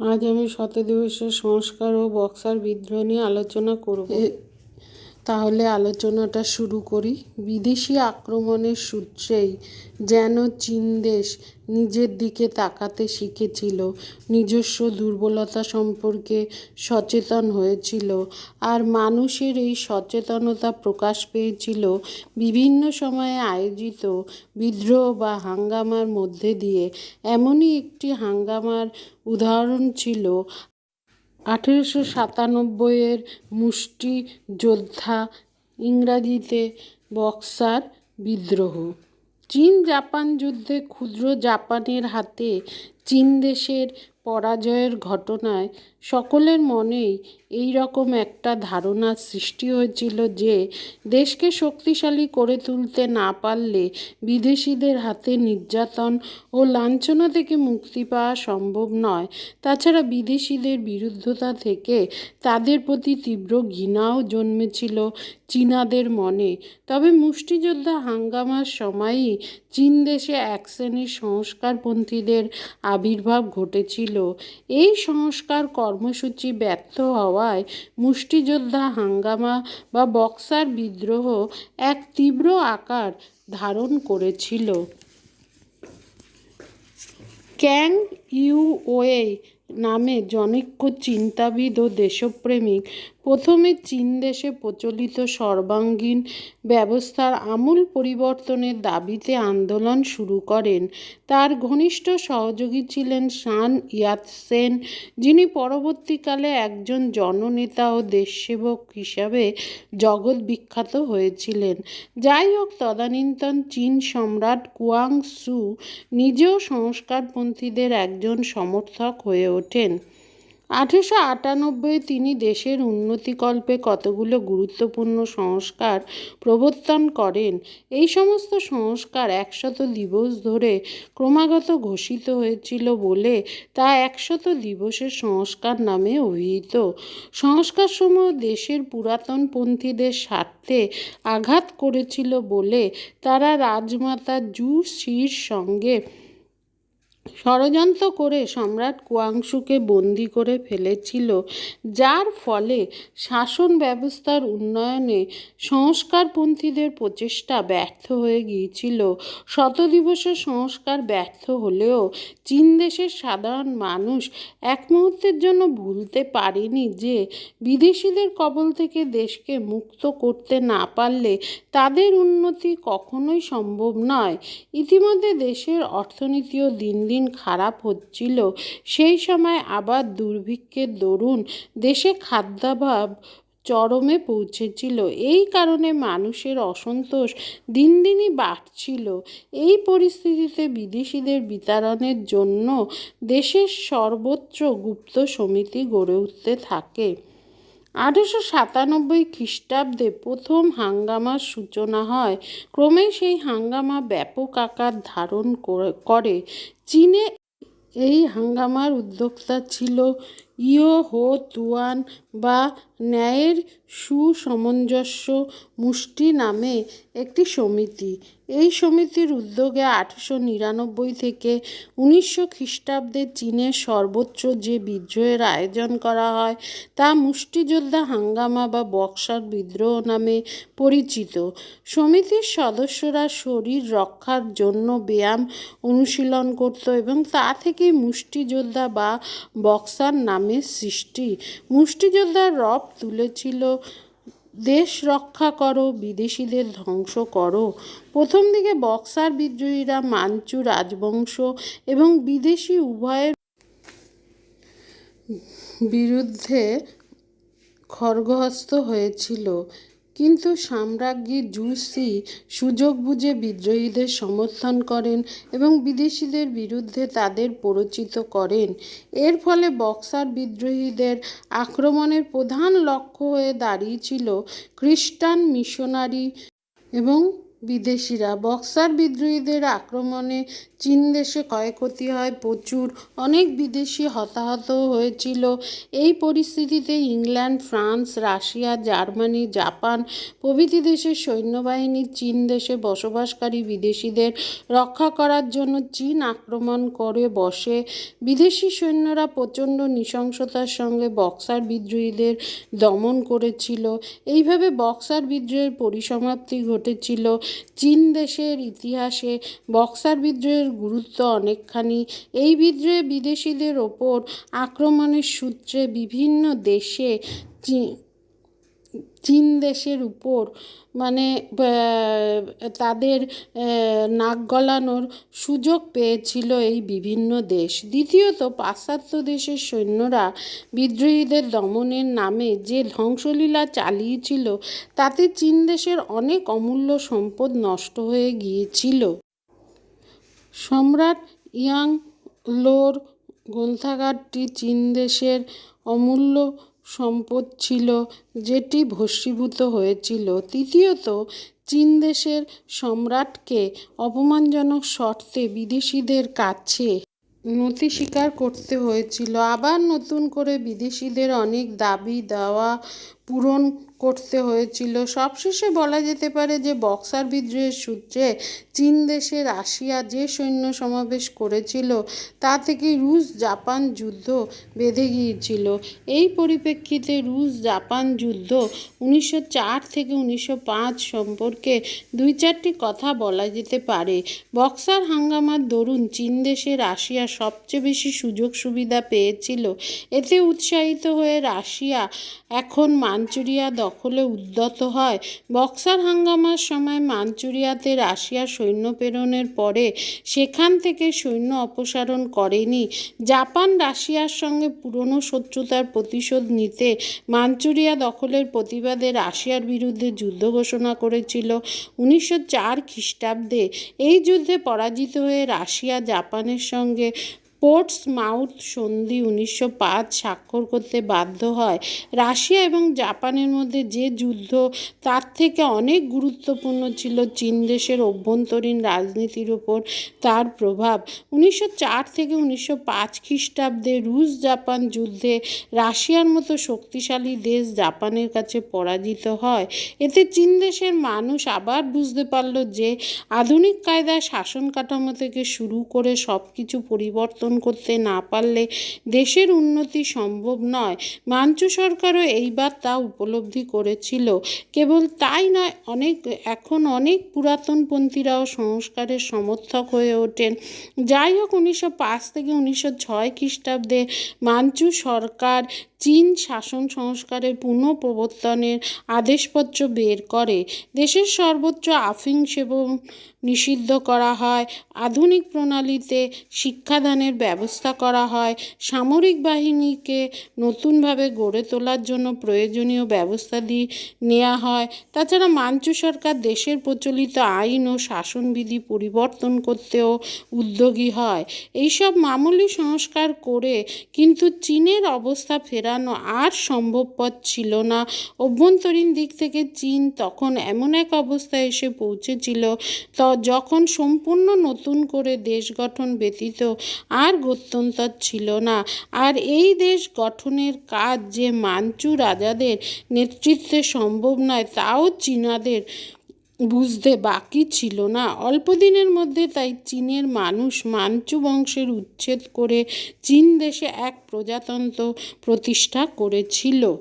আজ আমি শত দিবসের সংস্কার ও বক্সার বিদ্রোহ নিয়ে আলোচনা করব। তাহলে আলোচনাটা শুরু করি। বিদেশি আক্রমণের সূত্রেই যেন চীন দেশ নিজের দিকে তাকাতে শিখেছিল, নিজস্ব দুর্বলতা সম্পর্কে সচেতন হয়েছিল আর মানুষের এই সচেতনতা প্রকাশ পেয়েছিল বিভিন্ন সময়ে আয়োজিত বিদ্রোহ বা হাঙ্গামার মধ্যে দিয়ে। এমনই একটি হাঙ্গামার উদাহরণ ছিল আঠেরোশো সাতানব্বইয়ের মুষ্টি যোদ্ধা ইংরাজিতে বক্সার বিদ্রোহ। চীন জাপান যুদ্ধে ক্ষুদ্র জাপানের হাতে চীন দেশের পরাজয়ের ঘটনায় সকলের মনেই এই রকম একটা ধারণার সৃষ্টি হয়েছিল যে দেশকে শক্তিশালী করে তুলতে না পারলে বিদেশিদের হাতে নির্যাতন ও লাঞ্ছনা থেকে মুক্তি পাওয়া সম্ভব নয়। তাছাড়া বিদেশিদের বিরুদ্ধতা থেকে তাদের প্রতি তীব্র ঘৃণাও জন্মেছিল চীনাদের মনে। তবে মুষ্টিযোদ্ধা হাঙ্গামার সময়ই চীন দেশে এক শ্রেণির সংস্কারপন্থীদের আবির্ভাব ঘটেছিল। এই সংস্কার কর্মসূচি ব্যর্থ হওয়ায় মুষ্টিযোদ্ধা হাঙ্গামা বা বক্সার বিদ্রোহ এক তীব্র আকার ধারণ করেছিল। ক্যাং ইউওয়ে নামে জনৈক্য চিন্তাবিদ ও দেশপ্রেমিক প্রথমে চীন দেশে প্রচলিত সর্বাঙ্গীন ব্যবস্থার আমূল পরিবর্তনের দাবিতে আন্দোলন শুরু করেন। তার ঘনিষ্ঠ সহযোগী ছিলেন শান ইয়াতসেন, যিনি পরবর্তীকালে একজন জননেতা ও দেশসেবক হিসাবে জগৎ বিখ্যাত হয়েছিলেন। যাই হোক তদানীন্তন চীন সম্রাট কুয়াং সু নিজেও সংস্কারপন্থীদের একজন সমর্থক হয়ে ওঠেন। আঠেরোশো আটানব্বই তিনি দেশের উন্নতিকল্পে কতগুলো গুরুত্বপূর্ণ সংস্কার প্রবর্তন করেন? এই সমস্ত সংস্কার একশত দিবস ধরে ক্রমাগত ঘোষিত হয়েছিল বলে তা একশত দিবসের সংস্কার নামে অভিহিত। সংস্কারসমূহ দেশের পুরাতনপন্থীদের স্বার্থে আঘাত করেছিল বলে তারা রাজমাতা জু সির সঙ্গে ষড়যন্ত্র করে সম্রাট কুয়াংশুকে বন্দি করে ফেলেছিল, যার ফলে শাসন ব্যবস্থার উন্নয়নে সংস্কারপন্থীদের প্রচেষ্টা ব্যর্থ হয়ে গিয়েছিল। শতদিবসের সংস্কার ব্যর্থ হলেও চীন দেশের সাধারণ মানুষ এক মুহূর্তের জন্য ভুলতে পারেনি যে বিদেশিদের কবল থেকে দেশকে মুক্ত করতে না পারলে তাদের উন্নতি কখনোই সম্ভব নয়। ইতিমধ্যে দেশের অর্থনীতিও দিন দিন খারাপ হচ্ছিল। সেই সময় আবার দুর্ভিক্ষের দরুন দেশে খাদ্যাভাব চরমে পৌঁছেছিল। এই কারণে মানুষের অসন্তোষ দিন দিনই বাড়ছিল। এই পরিস্থিতিতে বিদেশিদের বিতাড়নের জন্য দেশের সর্বত্র গুপ্ত সমিতি গড়ে উঠতে থাকে। আঠেরোশো সাতানব্বই খ্রিস্টাব্দে প্রথম হাঙ্গামার সূচনা হয়। ক্রমে সেই হাঙ্গামা ব্যাপক আকার ধারণ করে। চীনে এই হাঙ্গামার উদ্যোক্তা ছিল ইও হো তুয়ান বা ন্যায়ের সুসমঞ্জস্য মুষ্টি নামে একটি সমিতি। এই সমিতির উদ্যোগে আঠেরোশো নিরানব্বই থেকে উনিশশো খ্রিস্টাব্দে চীনের সর্বোচ্চ যে বিদ্রোহের আয়োজন করা হয়, তা মুষ্টিযোদ্ধা হাঙ্গামা বা বক্সার বিদ্রোহ নামে পরিচিত। সমিতির সদস্যরা শরীর রক্ষার জন্য ব্যায়াম অনুশীলন করত এবং তা থেকেই মুষ্টিযোদ্ধা বা বক্সার নামের সৃষ্টি। মুষ্টিযোদ্ধার রব তুলেছিল, দেশ রক্ষা করো, বিদেশিদের ধ্বংস করো। প্রথম দিকে বক্সার বিদ্রোহীরা মাঞ্চু রাজবংশ এবং বিদেশি উভয়ের বিরুদ্ধে খড়গহস্ত হয়েছিল। কিন্তু সাম্রাজ্ঞী জুসি সুযোগ বুঝে বিদ্রোহীদের সমর্থন করেন এবং বিদেশিদের বিরুদ্ধে তাদের পরিচিত করেন। এর ফলে বক্সার বিদ্রোহীদের আক্রমণের প্রধান লক্ষ্য হয়ে দাঁড়িয়েছিল খ্রিস্টান মিশনারি এবং বিদেশিরা। বক্সার বিদ্রোহীদের আক্রমণে চীন দেশে ক্ষয়ক্ষতি হয় প্রচুর। অনেক বিদেশি হতাহতও হয়েছিল। এই পরিস্থিতিতে England, France, Russia, Germany, Japan প্রভৃতি দেশের সৈন্যবাহিনী চীন দেশে বসবাসকারী বিদেশিদের রক্ষা করার জন্য চীন আক্রমণ করে বসে। বিদেশি সৈন্যরা প্রচণ্ড নৃশংসতার সঙ্গে বক্সার বিদ্রোহীদের দমন করেছিল। এইভাবে বক্সার বিদ্রোহের পরিসমাপ্তি ঘটেছিল। চীন দেশের ইতিহাসে বক্সার বিদ্রোহের গুরুত্ব অনেকখানি। এই বিদ্রোহে বিদেশিদের ওপর আক্রমণের সূত্রে বিভিন্ন দেশে চীন দেশের উপর মানে তাদের নাক গলানোর সুযোগ পেয়েছিল এই বিভিন্ন দেশ। দ্বিতীয়ত, পাশ্চাত্য দেশের সৈন্যরা বিদ্রোহীদের দমনের নামে যে ধ্বংসলীলা চালিয়েছিল, তাতে চীন দেশের অনেক অমূল্য সম্পদ নষ্ট হয়ে গিয়েছিল। সম্রাট ইয়াং লোর গ্রন্থাগারটি চীন দেশের অমূল্য সম্পদ ছিল, যেটি ভস্মীভূত হয়েছিল। তৃতীয়ত, চীন দেশের সম্রাটকে অপমানজনক শর্তে বিদেশিদের কাছে নথি স্বীকার করতে হয়েছিল। আবার নতুন করে বিদেশিদের অনেক দাবি দাওয়া, পূরণ করতে হয়েছিল। সবশেষে বলা যেতে পারে যে, বক্সার বিদ্রোহের সূত্রে চীন দেশে রাশিয়া যে সৈন্য সমাবেশ করেছিল, তা থেকে রুশ জাপান যুদ্ধ বেঁধে গিয়েছিল। এই পরিপ্রেক্ষিতে রুশ জাপান যুদ্ধ উনিশশো চার থেকে উনিশশো পাঁচ সম্পর্কে দুই চারটি কথা বলা যেতে পারে। বক্সার হাঙ্গামার দরুন চীন দেশে রাশিয়া সবচেয়ে বেশি সুযোগ সুবিধা পেয়েছিল। এতে উৎসাহিত হয়ে রাশিয়া এখন মাঞ্চুরিয়া দখলে উদ্যত হয়। বক্সার হাঙ্গামার সময় মাঞ্চুরিয়াতে রাশিয়া সৈন্য প্রেরণের পরে সেখান থেকে সৈন্য অপসারণ করেনি। জাপান রাশিয়ার সঙ্গে পুরনো শত্রুতার প্রতিশোধ নিতে মাঞ্চুরিয়া দখলের প্রতিবাদে রাশিয়ার বিরুদ্ধে যুদ্ধ ঘোষণা করেছিল উনিশশো চার খ্রিস্টাব্দে। এই যুদ্ধে পরাজিত হয়ে রাশিয়া জাপানের সঙ্গে পোর্টসমাউথ সন্ধি উনিশশো পাঁচ স্বাক্ষর করতে বাধ্য হয়। রাশিয়া এবং জাপানের মধ্যে যে যুদ্ধ, তার থেকে অনেক গুরুত্বপূর্ণ ছিল চীন দেশের অভ্যন্তরীণ রাজনীতির ওপর তার প্রভাব। উনিশশো চার থেকে উনিশশো পাঁচ খ্রিস্টাব্দে রুশ জাপান যুদ্ধে রাশিয়ার মতো শক্তিশালী দেশ জাপানের কাছে পরাজিত হয়। এতে চীন দেশের মানুষ আবার বুঝতে পারল যে আধুনিক কায়দায় শাসন কাঠামো থেকে শুরু করে সব কিছু পরিবর্তন করতে না পারলে দেশের উন্নতি সম্ভব নয়। মাঞ্চু সরকারও এইবার তা উপলব্ধি করেছিল। কেবল তাই নয়, অনেক, এখন অনেক পুরাতনপন্থীরাও সংস্কারের সমর্থক হয়ে ওঠেন। যাই হোক, উনিশশো পাঁচ থেকে উনিশশো ছয় খ্রিস্টাব্দে মাঞ্চু সরকার চীন শাসন সংস্কারের পুনঃপ্রবর্তনের আদেশপত্র বের করে। দেশের সর্বোচ্চ আফিং সেবন নিষিদ্ধ করা হয়। আধুনিক প্রণালীতে শিক্ষাদানের ব্যবস্থা করা হয়। সামরিক বাহিনীকে নতুনভাবে গড়ে তোলার জন্য প্রয়োজনীয় ব্যবস্থা দিয়ে নেওয়া হয়। তাছাড়া মাঞ্চু সরকার দেশের প্রচলিত আইন ও শাসনবিধি পরিবর্তন করতেও উদ্যোগী হয়। এইসব মামুলি সংস্কার করে কিন্তু চীনের অবস্থা ফেরানো আর সম্ভবপর ছিল না। অভ্যন্তরীণ দিক থেকে চীন তখন এমন এক অবস্থায় এসে পৌঁছেছিল, ত, যখন সম্পূর্ণ নতুন করে দেশ গঠন ব্যতীত আর গত্যন্তর ছিল না। আর এই দেশ গঠনের কাজ যে মাঞ্চু রাজাদের নেতৃত্বে সম্ভব নয়, তাও চীনাদের বুঝতে বাকি ছিল না। অল্পদিনের মধ্যে তাই চীনের মানুষ মাঞ্চু বংশের উচ্ছেদ করে চীন দেশে এক প্রজাতন্ত্র প্রতিষ্ঠা করেছিল।